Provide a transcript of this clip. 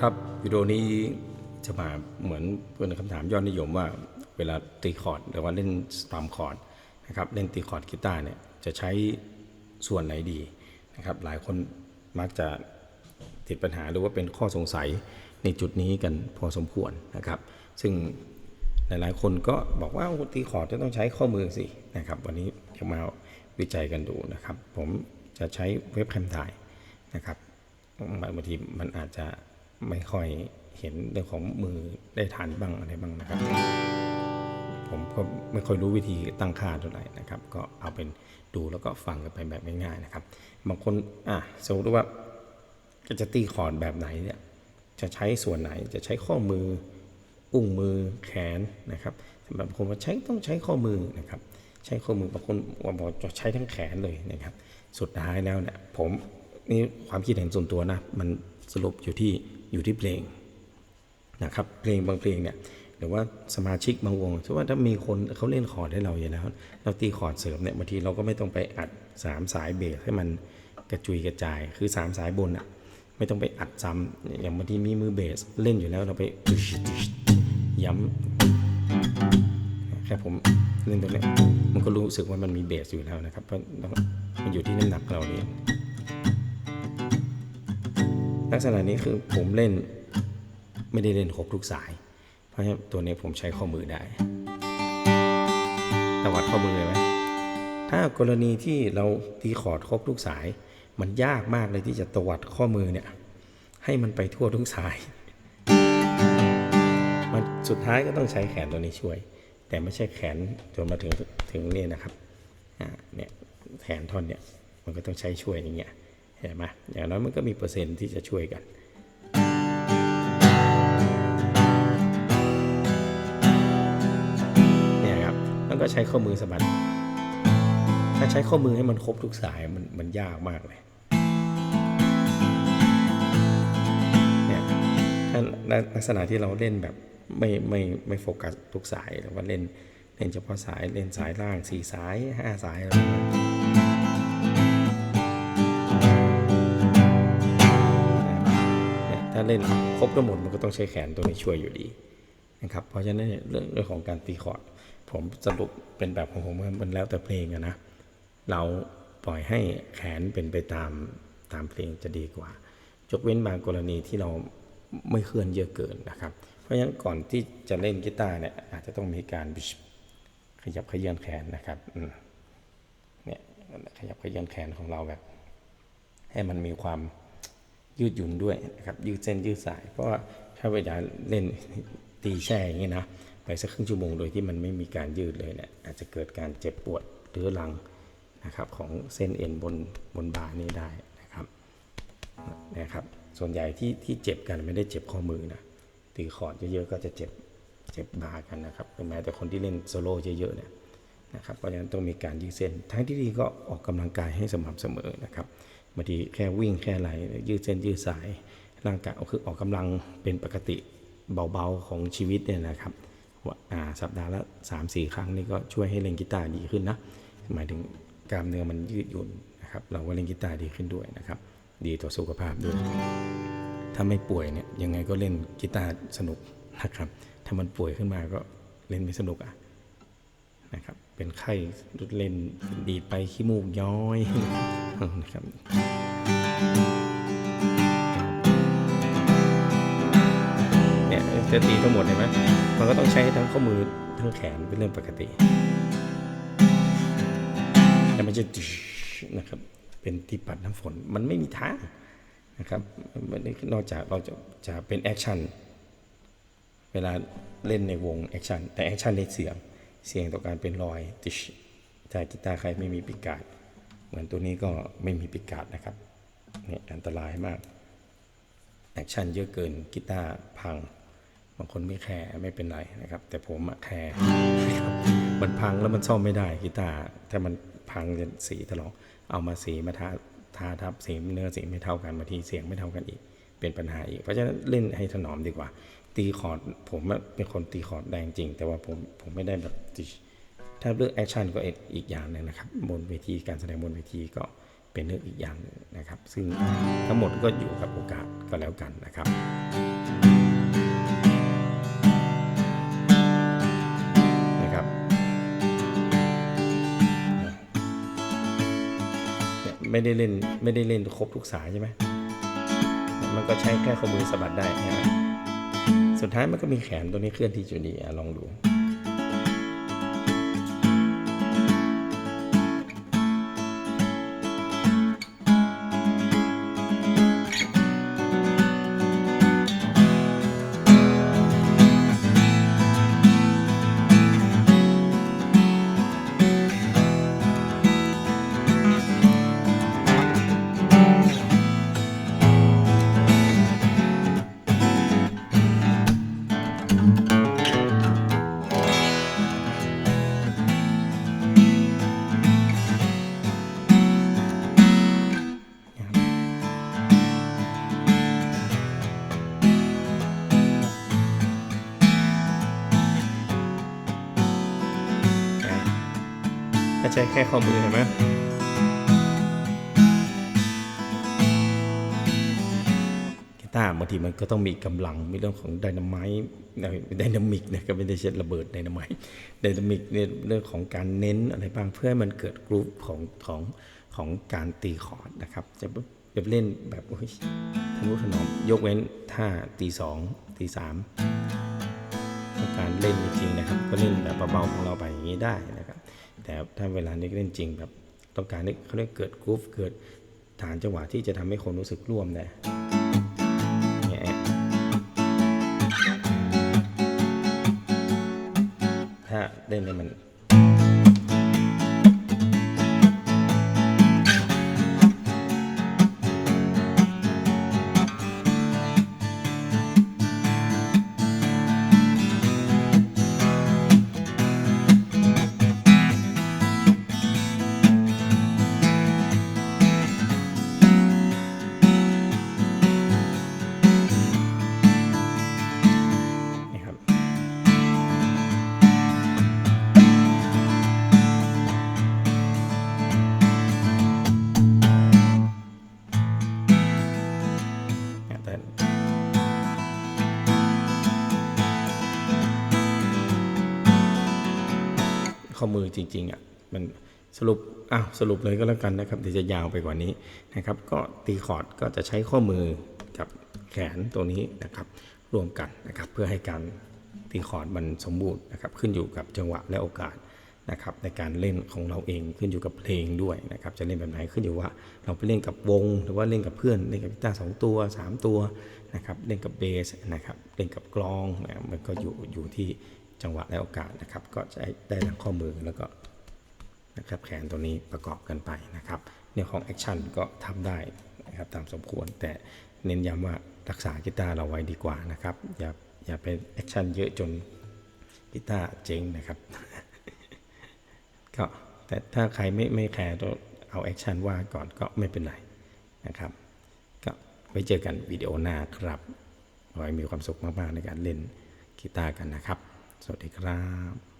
ครับวิดีโอนี้จะมาเหมือนเป็นคำถามยอดนิยมว่า เวลาตีคอร์ดหรือว่าเล่นสตามคอร์ดนะครับเล่นตีคอร์ดกีตาร์เนี่ยจะใช้ส่วนไหนดีนะครับหลายคนมักจะติดปัญหาหรือว่าเป็นข้อสงสัยในจุดนี้กันพอสมควรนะครับ ซึ่งหลายๆ คนก็บอกว่าตีคอร์ดจะต้องใช้ข้อมือสินะครับ วันนี้จะมาวิจัยกันดูนะครับ ผมจะใช้เว็บแคมถ่ายนะครับบางทีมันอาจจะ ไม่ค่อยเห็นเรื่องของมือได้ทันบ้างอะไรบ้างนะครับ ผมก็ไม่ค่อยรู้วิธีตั้งค่าเท่าไหร่นะครับ ก็เอาเป็นดูแล้วก็ฟังกันไปแบบง่ายๆนะครับ บางคนอะสมมติว่าจะตีคอร์ดแบบไหนเนี่ยจะใช้ส่วนไหนจะใช้ข้อมืออุ้งมือแขนนะครับสำหรับบางคนว่าใช้ต้องใช้ข้อมือนะครับ ใช้ข้อมือบางคนว่าบอกจะใช้ทั้งแขนเลยนะครับ สุดท้ายแล้วเนี่ยผมนี่ความคิดเห็นส่วนตัวนะ มันสรุปอยู่ที่ อยู่ที่เพลงนะครับเพลงบางเพลงเนี่ยหรือว่าสมาชิกบางวงถือว่าถ้ามีคนเขาเล่นคอร์ดให้เราอยู่แล้ว เราตีคอร์ดเสริมเนี่ยบางทีเราก็ไม่ต้องไปอัดสามสายเบสให้มันกระจุยกระจายคือสามสายบนอะไม่ต้องไปอัดซ้ำอย่างบางทีมีมือเบสเล่นอยู่แล้วเราไปย้ำแค่ผมเล่นตรงนี้มันก็รู้สึกว่ามันมีเบสอยู่แล้วนะครับเพราะมันอยู่ที่น้ำหนักเราเอง ลักษณะนี้คือผมเล่นไม่ได้เล่นครบทุกสาย เพราะฉะนั้นตัวนี้ผมใช้ข้อมือได้ตวัดข้อมือเลยไหมถ้ากรณีที่เราตีคอร์ดครบทุกสาย มันยากมากเลยที่จะตวัดข้อมือเนี่ยให้มันไปทั่วทุกสาย มันสุดท้ายก็ต้องใช้แขนตัวนี้ช่วย แต่ไม่ใช่แขนจนมาถึงถึงนี่นะครับอ่าเนี่ยแขนท่อนเนี่ยมันก็ต้องใช้ช่วยอย่างเงี้ย เห็นไหมอย่างน้อยมันก็มีเปอร์เซ็นต์ที่จะช่วยกันเนี่ยครับแล้วก็ใช้ข้อมือสะบัดถ้าใช้ข้อมือให้มันครบทุกสายมันมันยากมากเลยเนี่ยถ้าลักษณะที่เราเล่นแบบไม่ไม่ไม่โฟกัสทุกสายแต่ว่าเล่นเล่นเฉพาะสายเล่นสายล่างสี่สายห้าสายอะไร เนี่ยถ้าเล่นครบทั้งหมดมันก็ต้องใช้แขนตัวนี้ช่วยอยู่ดีนะครับเพราะฉะนั้นเรื่องเรื่องของการตีคอร์ดผมสรุปเป็นแบบของผมมันแล้วแต่เพลงอะนะ เราปล่อยให้แขนเป็นไปตามตามเพลงจะดีกว่า ยกเว้นบางกรณีที่เราไม่เคลื่อนเยอะเกินนะครับ เพราะฉะนั้นก่อนที่จะเล่นกีตาร์เนี่ยอาจจะต้องมีการขยับขยื่นแขนนะครับเนี่ยขยับขยื่นแขนของเราแบบ ให้มันมีความ ยืดหยุ่นด้วยนะครับยืดเส้นยืดสาย เพราะว่าถ้าเวลาเล่นตีแช่อย่างนี้นะไปสักครึ่งชั่วโมงโดยที่มันไม่มีการยืดเลยเนี่ยอาจจะเกิดการเจ็บปวดเรื้อรังนะครับของเส้นเอ็นบนบนบ่านี้ได้นะครับนะครับ ส่วนใหญ่ที่ที่เจ็บกันไม่ได้เจ็บข้อมือนะตีคอร์ดเยอะๆก็จะเจ็บเจ็บบ่ากันนะครับแม้แต่คนที่เล่นโซโล่เยอะๆเนี่ยนะครับเพราะฉะนั้นต้องมีการยืดเส้นทั้งที่ดีก็ออกกำลังกายให้สม่ำเสมอนะครับ บางทีแค่วิ่งแค่ไหลยืดเส้นยืดสาย ร่างกายก็คือออกกำลังเป็นปกติเบาๆของชีวิตเนี่ยนะครับว่าสัปดาห์ละ3-4 ครั้งนี่ก็ช่วยให้เล่นกีตาร์ดีขึ้นนะหมายถึงกล้ามเนื้อมันยืดหยุ่นนะครับเราก็เล่นกีตาร์ดีขึ้นด้วยนะครับ ดีต่อสุขภาพด้วย ถ้าไม่ป่วยเนี่ยยังไงก็เล่นกีตาร์สนุกนะครับ ถ้ามันป่วยขึ้นมาก็เล่นไม่สนุกอะ นะครับ เป็นไข้เล่นดีดไปขี้มูกย้อยนะครับเนี่ยจะตีทั้งหมดเห็นไหมมันก็ต้องใช้ทั้งข้อมือทั้งแขนเป็นเรื่องปกติแต่มันจะนะครับเป็นที่ปัดน้ำฝนมันไม่มีทางนะครับนนอกจากเราจะจะเป็นแอคชั่นเวลาเล่นในวงแอคชั่นแต่แอคชั่นในเสียง เสียงต่อการเป็นรอยติชถ้ากีตาร์ใครไม่มีปิกการ์ดเหมือนตัวนี้ก็ไม่มีปิกการ์ดนะครับเนี่ยอันตรายมากแอคชั่นเยอะเกินกีตาร์พัง บางคนไม่แคร์ไม่เป็นไรนะครับ แต่ผมแคร์มันพังแล้วมันซ่อมไม่ได้กีตาร์ถ้ามันพังจะสีถลอกเอามาสีมาทาทาทับสีเนื้อสีไม่เท่ากันบางทีเสียงไม่เท่ากันอีก เป็นปัญหาอีก เพราะฉะนั้นเล่นให้ถนอมดีกว่า ตีคอร์ดผมเป็นคนตีคอร์ดแรงจริง แต่ว่าผมผมไม่ได้แบบติถ้าเลือกแอคชั่นก็อีกอย่างหนึงนะครับบนเวทีการแสดงบนเวทีก็เป็นเรื่องอีกอย่างหนึ่งนะครับ ซึ่งทั้งหมดก็อยู่กับโอกาสก็แล้วกันนะครับนะครับไม่ได้เล่นไม่ได้เล่นครบทุกสายใช่ไหมมันก็ใช้แค่ข้อมือสะบัดได้นะฮะ สุดท้ายมันก็มีแขนตัวนี้เคลื่อนที่อยู่ดีอลองดู ใช้แค่ข้อมือเห็นไหมกีตาร์บางทีมันก็ต้องมีกำลังมีเรื่องของไดนามต์ไดนามิกนะก็ไม่ได้ใช้ระเบิดไดนามต์ไดนามิกเนี่ยเรื่องของการเน้นอะไรบ้างเพื่อให้มันเกิดกรุ๊ปของของของการตีคอร์ดนะครับ จะจะเล่นแบบโอ้ยทะนุถนอมยกเว้นถ้าตีสองตีสามการเล่นจริงๆนะครับ ก็เล่นแบบเบาๆของเราไปอย่างนี้ได้นะ แต่ถ้าเวลานี้เล่นจริงแบบต้องการให้เขาเรียกเกิดกรุ๊ฟเกิดฐานจังหวะที่จะทำให้คนรู้สึกร่วมเนี่ยถ้าเล่นเนี่ยมัน ข้อมือจริงๆอะมันสรุปอ้าวสรุปเลยก็แล้วกันนะครับเดี๋ยวจะยาวไปกว่านี้นะครับ ก็ตีคอร์ดก็จะใช้ข้อมือกับแขนตัวนี้นะครับรวมกันนะครับ เพื่อให้การตีคอร์ดมันสมบูรณ์นะครับ ขึ้นอยู่กับจังหวะและโอกาสนะครับในการเล่นของเราเองขึ้นอยู่กับเพลงด้วยนะครับ จะเล่นแบบไหนขึ้นอยู่ว่าเราไปเล่นกับวง หรือว่าเล่นกับเพื่อนเล่นกับกีตาร์สองตัวสามตัวนะครับเล่นกับเบสนะครับเล่นกับกลองนะมันก็อยู่อยู่ที่ จังหวะและโอกาสนะครับ ก็จะได้ทั้งข้อมือแล้วก็นะครับแขนตัวนี้ประกอบกันไปนะครับเรื่องของแอคชั่นก็ทำได้นะครับตามสมควร แต่เน้นย้ำว่ารักษากีตาร์เราไว้ดีกว่านะครับ อย่าอย่าไปแอคชั่นเยอะจนกีตาร์เจ๊งนะครับก็แต่ถ้าใครไม่ไม่แคร์ตัวเอาแอคชั่นว่าก่อนก็ไม่เป็นไรนะครับ ก็ไว้เจอกันวิดีโอหน้าครับขอให้มีความสุขมากๆในการเล่นกีตาร์กันนะครับ สวัสดีครับ